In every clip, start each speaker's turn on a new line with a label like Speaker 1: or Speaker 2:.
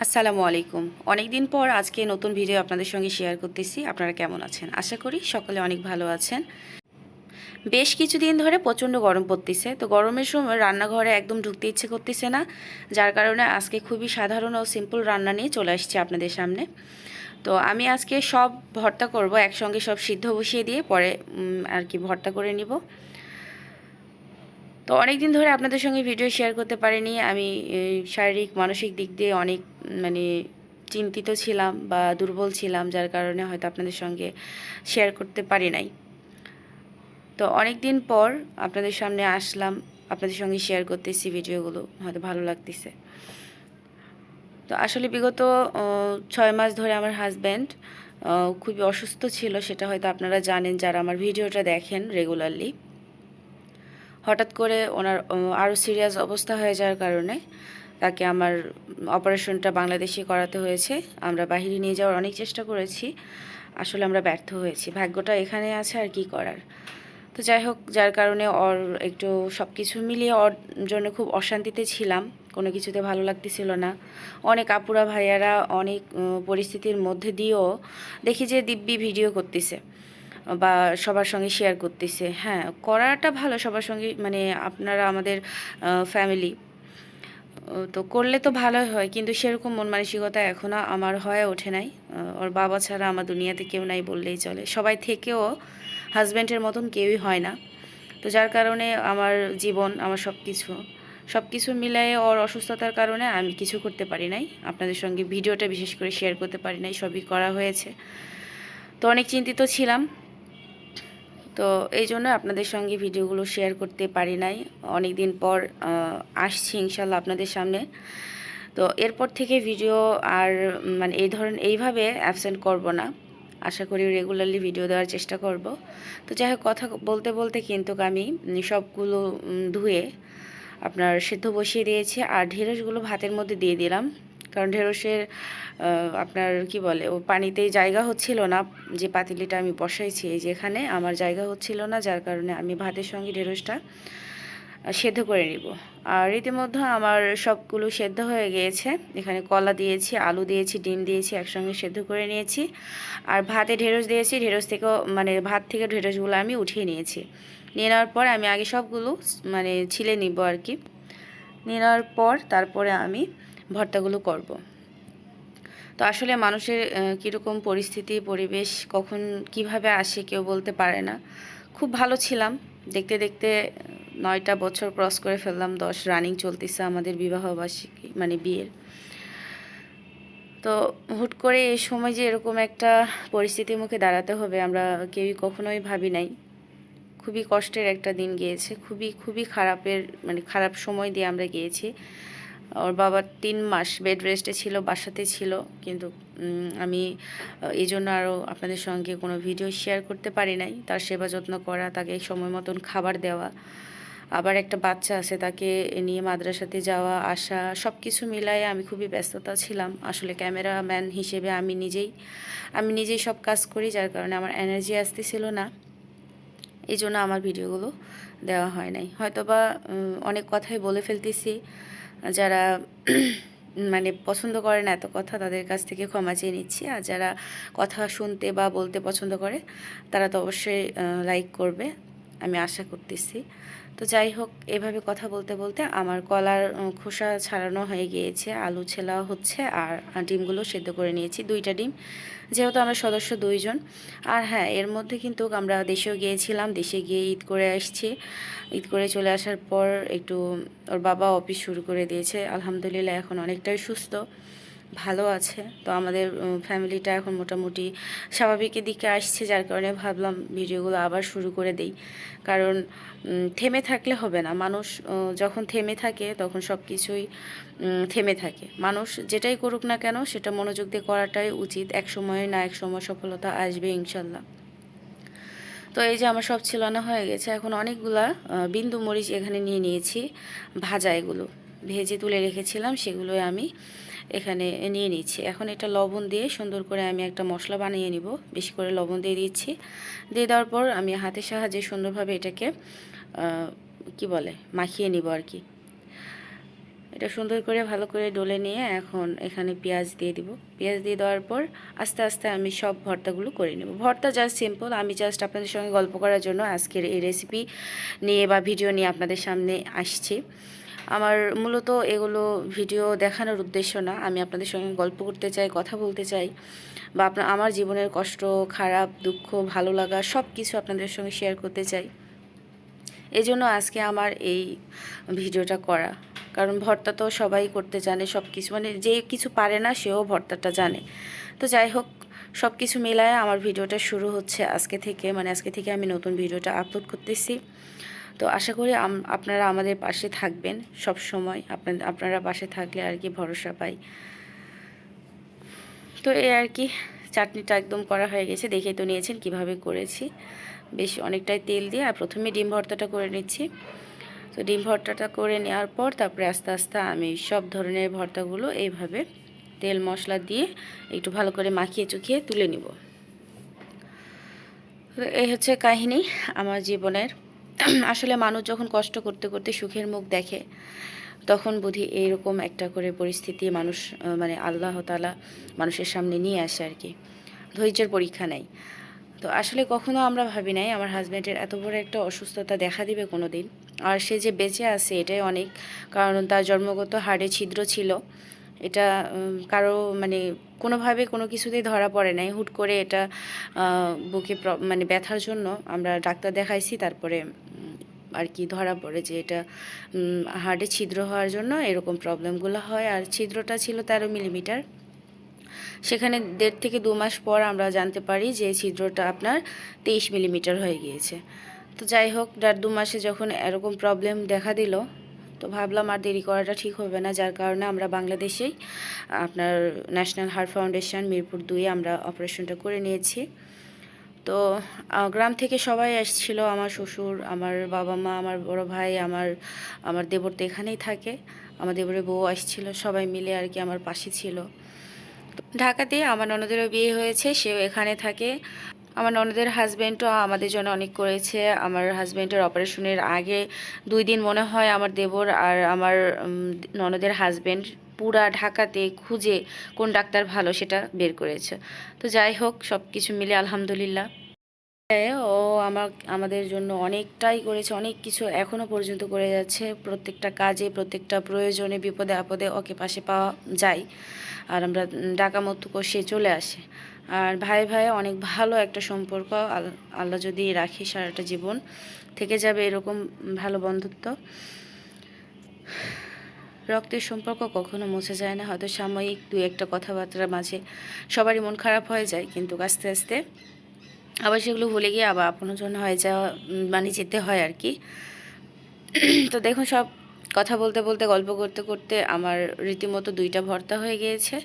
Speaker 1: আসসালামু আলাইকুম। অনেক দিন পর আজকে নতুন ভিডিও আপনাদের সঙ্গে শেয়ার করতেছি। আপনারা কেমন আছেন? আশা করি সকলে অনেক ভালো আছেন। বেশ কিছুদিন ধরে প্রচণ্ড গরম পড়তেছে। তো গরমের সময় রান্নাঘরে একদম ঢুকতে ইচ্ছে করতেছে না, যার কারণে আজকে খুবই সাধারণ ও সিম্পল রান্না নিয়ে চলে আসছি আপনাদের সামনে। তো আমি আজকে সব ভর্তা করব, একসঙ্গে সব সিদ্ধ বসিয়ে দিয়ে পরে আর কি ভর্তা করে নিব। তো অনেক দিন ধরে আপনাদের সঙ্গে ভিডিও শেয়ার করতে পারিনি। আমি শারীরিক, মানসিক দিক দিয়ে অনেক মানে চিন্তিত ছিলাম বা দুর্বল ছিলাম, যার কারণে হয়তো আপনাদের সঙ্গে শেয়ার করতে পারি নাই। তো অনেক দিন পর আপনাদের সামনে আসলাম, আপনাদের সঙ্গে শেয়ার করতেছি ভিডিওগুলো হয়তো ভালো লাগতেছে। তো আসলে বিগত ছয় মাস ধরে আমার হাজব্যান্ড খুবই অসুস্থ ছিল, সেটা হয়তো আপনারা জানেন যারা আমার ভিডিওটা দেখেন রেগুলারলি হঠাৎ করে ওনার আরও সিরিয়াস অবস্থা হয়ে যাওয়ার কারণে তাকে আমার অপারেশনটা বাংলাদেশে করাতে হয়েছে। আমরা বাহিরে নিয়ে যাওয়ার অনেক চেষ্টা করেছি। আসলে আমরা ব্যর্থ হয়েছি। ভাগ্যটা এখানে আছে আর কি করার। তো যাই হোক, যার কারণে ওর একটু সব কিছু মিলিয়ে ওর জন্য খুব অশান্তিতে ছিলাম। কোনো কিছুতে ভালো লাগতেছিল না। অনেক আপুরা ভাইয়ারা অনেক পরিস্থিতির মধ্যে দিয়েও দেখি যে দিব্যি ভিডিও করতেছে বা সবার সঙ্গে শেয়ার করতেছে। হ্যাঁ করাটা ভালো সবার সঙ্গে মানে আপনারা আমাদের ফ্যামিলি তো করলে তো ভালোই হয়, কিন্তু সেরকম মন মানসিকতা এখনও আমার হয়ে ওঠে নাই। ওর বাবা ছাড়া আমার দুনিয়াতে কেউ নাই বললেই চলে। সবাই থেকেও হাজব্যান্ডের মতন কেউই হয় না। তো যার কারণে আমার জীবন, আমার সব কিছু সব কিছু মিলাই ওর অসুস্থতার কারণে আমি কিছু করতে পারি নাই। আপনাদের সঙ্গে ভিডিওটা বিশেষ করে শেয়ার করতে পারি নাই, সবই করা হয়েছে। তো অনেক চিন্তিত ছিলাম। তো এই জন্য আপনাদের সঙ্গে ভিডিওগুলো শেয়ার করতে পারি নাই। অনেক দিন পর আসছি ইনশাল্লাহ আপনাদের সামনে। তো এরপর থেকে ভিডিও আর মানে এই ধরনের এইভাবে অ্যাবসেন্ট করব না। আশা করি রেগুলারলি ভিডিও দেওয়ার চেষ্টা করব। তো যাই হোক, কথা বলতে বলতে কিন্তু আমি সবগুলো ধুয়ে আপনার সেদ্ধ বসিয়ে দিয়েছি। আর ঢেঁড়সগুলো ভাতের মধ্যে দিয়ে দিলাম। কারণ ঢেঁড়সের আপনার কি বলে, ও পানিতে জায়গা হচ্ছিল না, যে পাতিলিটা আমি বসাইছি, এই যেখানে আমার জায়গা হচ্ছিল না, যার কারণে আমি ভাতের সঙ্গে ঢেঁড়সটা সেদ্ধ করে নিব। আর ইতিমধ্যে আমার সবগুলো সেদ্ধ হয়ে গিয়েছে, এখানে কলা দিয়েছি, আলু দিয়েছি, ডিম দিয়েছি, একসঙ্গে সেদ্ধ করে নিয়েছি। আর ভাতে ঢেঁড়স দিয়েছি, ঢেঁড়স থেকেও মানে ভাত থেকে ঢেঁড়সগুলো আমি উঠিয়ে নিয়েছি। নিয়ে নেওয়ার পর আমি আগে সবগুলো মানে ছিলে নিব আর কি। নিয়ে নেওয়ার পর তারপরে আমি ভর্তাগুলো করব। তো আসলে মানুষের কীরকম পরিস্থিতি, পরিবেশ, কখন কীভাবে আসে কেউ বলতে পারে না। খুব ভালো ছিলাম। দেখতে দেখতে নয়টা বছর ক্রস করে ফেললাম, দশ রানিং চলতেছে আমাদের বিবাহবার্ষিকী মানে বিয়ের। তো হুট করে এই সময় যে এরকম একটা পরিস্থিতির মুখে দাঁড়াতে হবে, আমরা কেউই কখনোই ভাবি নাই। খুবই কষ্টের একটা দিন গিয়েছে, খুবই খুবই খারাপের মানে খারাপ সময় দিয়ে আমরা গিয়েছি। ওর বাবা তিন মাস বেড রেস্টে ছিল বাসাতে ছিল, কিন্তু আমি এই জন্য আরও আপনাদের সঙ্গে কোনো ভিডিও শেয়ার করতে পারি নাই। তার সেবা যত্ন করা, তাকে সময় মতন খাবার দেওয়া। আবার একটা বাচ্চা আছে, তাকে নিয়ে মাদ্রাসাতে যাওয়া, আসা সব কিছু মিলায়ে আমি খুবই ব্যস্ততা ছিলাম। আসলে ক্যামেরাম্যান হিসেবে আমি নিজেই আমি নিজেই সব কাজ করি, যার কারণে আমার এনার্জি আসতেছিল না। এই জন্য আমার ভিডিওগুলো দেওয়া হয় নাই। হয়তোবা অনেক কথাই বলে ফেলতেছি। যারা মানে পছন্দ করে না এত কথা, তাদের কাছ থেকে ক্ষমা চেয়ে নিচ্ছি। আর যারা কথা শুনতে বা বলতে পছন্দ করে, তারা তো অবশ্যই লাইক করবে। আমি আশা করতেছি। তো যাই হোক, এভাবে কথা বলতে বলতে আমার কলার খোসা ছাড়ানো হয়ে গিয়েছে, আলু ছেলা হচ্ছে আর ডিমগুলো সেদ্ধ করে নিয়েছি, দুইটা ডিম। যেহেতু আমরা সদস্য দুইজন, আর হ্যাঁ এর মধ্যে কিন্তু আমরা দেশেও গিয়েছিলাম, দেশে গিয়ে ঈদ করে আসছি। ঈদ করে চলে আসার পর একটু ওর বাবা অফিস শুরু করে দিয়েছে, আলহামদুলিল্লাহ এখন অনেকটাই সুস্থ। ভালো আছে। তো আমাদের ফ্যামিলিটা এখন মোটামুটি স্বাভাবিকের দিকে আসছে, যার কারণে ভাবলাম ভিডিওগুলো আবার শুরু করে দেই। কারণ থেমে থাকলে হবে না। মানুষ যখন থেমে থাকে, তখন সব কিছুই থেমে থাকে। মানুষ যেটাই করুক না কেন, সেটা মনোযোগ দিয়ে করাটাই উচিত। এক সময় না এক সময় সফলতা আসবে ইনশাল্লাহ। তো এই যে আমার সব ছিলানো হয়ে গেছে, এখন অনেকগুলা বিন্দু মরিচ এখানে নিয়ে নিয়েছি। ভাজা এগুলো ভেজে তুলে রেখেছিলাম, সেগুলোই আমি এখানে নিয়ে নিচ্ছি। এখন এটা লবণ দিয়ে সুন্দর করে আমি একটা মশলা বানিয়ে নিব। বেশি করে লবণ দিয়ে দিচ্ছি। দিয়ে দেওয়ার পর আমি হাতের সাহায্যে সুন্দরভাবে এটাকে কি বলে, মাখিয়ে নিব আর কি। এটা সুন্দর করে ভালো করে ডলে নিয়ে এখন এখানে পেঁয়াজ দিয়ে দিব। পেঁয়াজ দিয়ে দেওয়ার পর আস্তে আস্তে আমি সব ভর্তাগুলো করে নেব। ভর্তা জাস্ট সিম্পল আমি জাস্ট আপনাদের সঙ্গে গল্প করার জন্য আজকের এই রেসিপি নিয়ে বা ভিডিও নিয়ে আপনাদের সামনে আসছি। আমার মূলত এগুলো ভিডিও দেখানোর উদ্দেশ্য না। আমি আপনাদের সঙ্গে গল্প করতে চাই, কথা বলতে চাই বা আপনার আমার জীবনের কষ্ট, খারাপ, দুঃখ, ভালো লাগা সব কিছু আপনাদের সঙ্গে শেয়ার করতে চাই। এই জন্য আজকে আমার এই ভিডিওটা করা। কারণ ভর্তা তো সবাই করতে জানে সব কিছু মানে যে কিছু পারে না সেও ভর্তাটা জানে। তো যাই হোক সব কিছু মেলায় আমার ভিডিওটা শুরু হচ্ছে আজকে থেকে। মানে আজকে থেকে আমি নতুন ভিডিওটা আপলোড করতেছি। তো আশা করি আপনারা আমাদের পাশে থাকবেন সব সময়। আপনার পাশে থাকলে আর কি ভরসা পাই। তো এই আর কি, চাটনিটা একদম করা হয়ে গেছে দেখে তো নিয়েছেন কীভাবে করেছি। বেশ অনেকটাই তেল দিয়ে, আর প্রথমে ডিম ভর্তাটা করে নিচ্ছি। তো ডিম ভর্তাটা করে নেওয়ার পর তারপরে আস্তে আস্তে আমি সব ধরনের ভর্তাগুলো এইভাবে তেল মশলা দিয়ে একটু ভালো করে মাখিয়ে চুখিয়ে তুলে নিব। এই হচ্ছে কাহিনী আমার জীবনের। আসলে মানুষ যখন কষ্ট করতে করতে সুখের মুখ দেখে, তখন বুঝি এইরকম একটা করে পরিস্থিতি মানুষ মানে আল্লাহ তালা মানুষের সামনে নিয়ে আসে আর কি ধৈর্যের পরীক্ষা নেই তো আসলে কখনো আমরা ভাবি নাই, আমার হাজব্যান্ডের এত বড় একটা অসুস্থতা দেখা দিবে কোনো দিন আর সে যে বেঁচে আছে, এটাই অনেক। কারণ তার জন্মগত হাড়ে ছিদ্র ছিল। এটা কারও মানে কোনোভাবে কোনো কিছুতেই ধরা পড়ে নাই। হুট করে এটা বুকে মানে ব্যথার জন্য আমরা ডাক্তার দেখাইছি, তারপরে আর কি ধরা পড়ে যে এটা হার্টে ছিদ্র হওয়ার জন্য এরকম প্রবলেমগুলো হয়। আর ছিদ্রটা ছিল তেরো মিলিমিটার। সেখানে দেড় থেকে দু মাস পর আমরা জানতে পারি যে ছিদ্রটা আপনার তেইশ মিলিমিটার হয়ে গিয়েছে। তো যাই হোক, দেড় দু মাসে যখন এরকম প্রবলেম দেখা দিল, তো ভাবলাম আর দেরি করাটা ঠিক হবে না। যার কারণে আমরা বাংলাদেশেই আপনার ন্যাশনাল হার্ট ফাউন্ডেশন মিরপুর দুয়ে আমরা অপারেশনটা করে নিয়েছি। তো গ্রাম থেকে সবাই আসছিল, আমার শ্বশুর, আমার বাবা মা, আমার বড় ভাই, আমার আমার দেবর তো এখানেই থাকে। আমার দেবরের বউ আসছিল, সবাই মিলে আর কি আমার পাশে ছিল। ঢাকাতে আমার ননদেরও বিয়ে হয়েছে, সেও এখানে থাকে। আমার ননদের হাজব্যান্ডও আমাদের জন্য অনেক করেছে। আমার হাজব্যান্ডের অপারেশনের আগে দুই দিন মনে হয় আমার দেবর আর আমার ননদের হাজব্যান্ড পুরা ঢাকাতে খুঁজে কোন ডাক্তার ভালো সেটা বের করেছে। তো যাই হোক সব কিছু মিলে আলহামদুলিল্লাহ। ও আমার, আমাদের জন্য অনেকটাই করেছে, অনেক কিছু এখনও পর্যন্ত করে যাচ্ছে। প্রত্যেকটা কাজে, প্রত্যেকটা প্রয়োজনে, বিপদে আপদে ওকে পাশে পাওয়া যায়। আর আমরা ডাকা মতো সে চলে আসে। আর ভাই ভাই, অনেক ভালো একটা সম্পর্ক আল- আল্লাহ যদি রাখে সারাটা জীবন, থেকে যাবে এরকম ভালো বন্ধুত্ব। রক্তের সম্পর্ক কখনো মুছে যায় না। হয়তো সাময়িক দু একটা কথাবার্তার মাঝে সবারই মন খারাপ হয়ে যায়, কিন্তু আস্তে আস্তে আবার সেগুলো ভুলে গিয়ে আবার আপনজন হয়ে যাওয়া মানে যেতে হয় আর কি। তো দেখুন, সব কথা বলতে বলতে, গল্প করতে করতে আমার রীতিমতো দুইটা ভর্তা হয়ে গিয়েছে।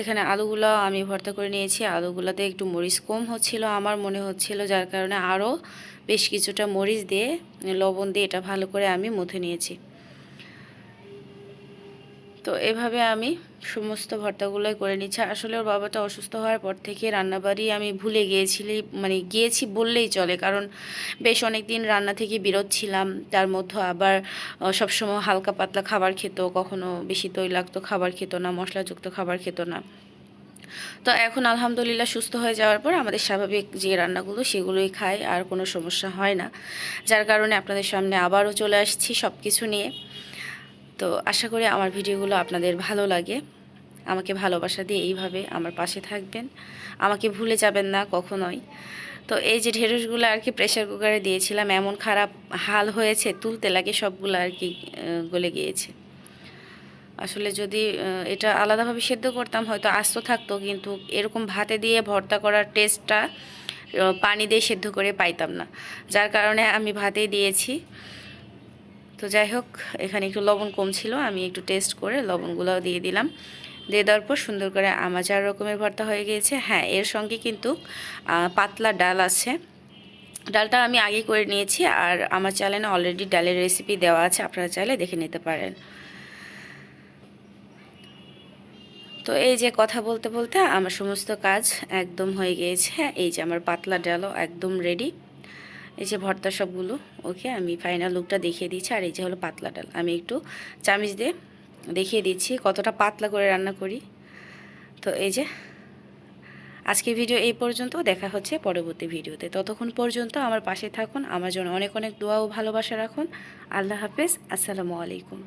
Speaker 1: এখানে আলুগুলো আমি ভর্তা করে নিয়েছি। আলুগুলোতে একটু মরিচ কম হচ্ছিল। আমার মনে হচ্ছিল যার কারণে আরও বেশ কিছুটা মরিচ দিয়ে, লবণ দিয়ে এটা ভালো করে আমি মুথে নিয়েছি। তো এভাবে আমি সমস্ত ভর্তাগুলোই করে নিচ্ছি। আসলে ওর বাবাটা অসুস্থ হওয়ার পর থেকে রান্নাবাড়ি আমি ভুলে গিয়েছিলি মানে গিয়েছি বললেই চলে। কারণ বেশ অনেক দিন রান্না থেকে বিরত ছিলাম, তার মধ্যে আবার সবসময় হালকা পাতলা খাবার খেত, কখনো বেশি তৈলাক্ত খাবার খেত না, মশলাযুক্ত খাবার খেত না। তো এখন আলহামদুলিল্লাহ সুস্থ হয়ে যাওয়ার পর আমাদের স্বাভাবিক যে রান্নাগুলো সেগুলোই খাই, আর কোনো সমস্যা হয় না। যার কারণে আপনাদের সামনে আবারও চলে আসছি সব কিছু নিয়ে। তো আশা করি আমার ভিডিওগুলো আপনাদের ভালো লাগে। আমাকে ভালোবাসা দিয়ে এইভাবে আমার পাশে থাকবেন। আমাকে ভুলে যাবেন না কখনোই। তো এই যে ঢেঁড়সগুলো আর কি প্রেশার কুকারে দিয়েছিলাম, এমন খারাপ হাল হয়েছে, তুলতে লাগে সবগুলো আর কি গলে গিয়েছে। আসলে যদি এটা আলাদাভাবে সেদ্ধ করতাম, হয়তো আস্ত থাকতো, কিন্তু এরকম ভাতে দিয়ে ভর্তা করার টেস্টটা পানি দিয়ে সেদ্ধ করে পাইতাম না। যার কারণে আমি ভাতেই দিয়েছি। তো যাই হোক, এখানে একটু লবণ কম ছিল, আমি একটু টেস্ট করে লবণগুলোও দিয়ে দিলাম। দিয়ে দেওয়ার পর সুন্দর করে আমার চার রকমের ভর্তা হয়ে গিয়েছে। হ্যাঁ এর সঙ্গে কিন্তু পাতলা ডাল আছে। ডালটা আমি আগে করে নিয়েছি আর আমার চ্যানেলে অলরেডি ডালের রেসিপি দেওয়া আছে, আপনারা চাইলে দেখে নিতে পারেন। তো এই যে কথা বলতে বলতে আমার সমস্ত কাজ একদম হয়ে গিয়েছে। এই যে আমার পাতলা ডালও একদম রেডি এই যে ভর্তা সবগুলো, ওকে আমি ফাইনাল লুকটা দেখিয়ে দিচ্ছি। আর এই যে হলো পাতলা ডাল। আমি একটু চামিচ দিয়ে দেখিয়ে দিচ্ছি কতটা পাতলা করে রান্না করি। তো এই যে আজকে ভিডিও এই পর্যন্ত, দেখা হচ্ছে পরবর্তী ভিডিওতে ততক্ষণ পর্যন্ত আমার পাশে থাকুন, আমার জন্য অনেক অনেক দোয়া ও ভালোবাসা রাখুন। আল্লাহ হাফেজ, আসসালামু আলাইকুম।